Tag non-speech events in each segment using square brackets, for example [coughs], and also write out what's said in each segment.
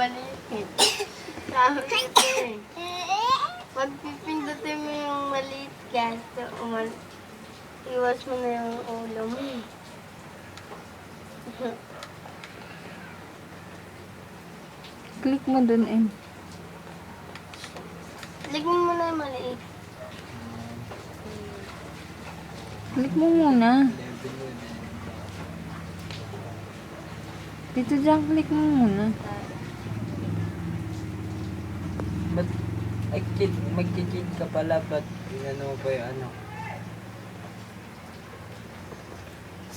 maliit. [coughs] Sabi ko eh. Pag pipindutin mo yung maliit kaso, umal iwas mo na yung ulo mo. [laughs] Click mo dun, Em. Ligyan mo na yung maliit. Click mo muna. Dito dyan, click mo muna. Ba't, ay, kid, magkikid ka pala, ba't ano ba yung ano?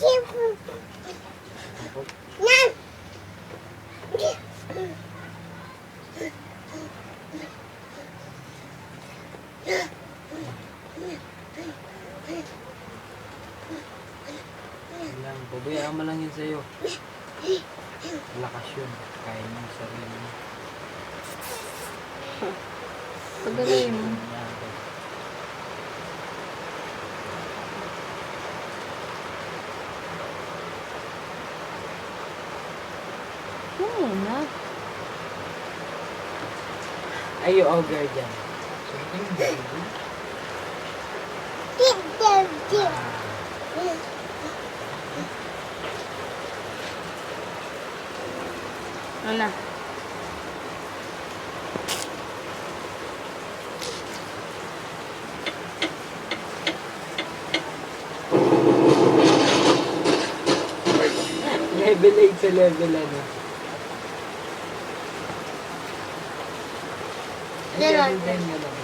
Yun lang, babayaan mo lang yun sa'yo. Lakas yun. Kaya mo sarili mo. Pagdalay mo. Yan, okay. Yun muna. Ay, yung ogre dyan. Ano na? Level 8 sa level ano. Yan level lang. 10 nga lang.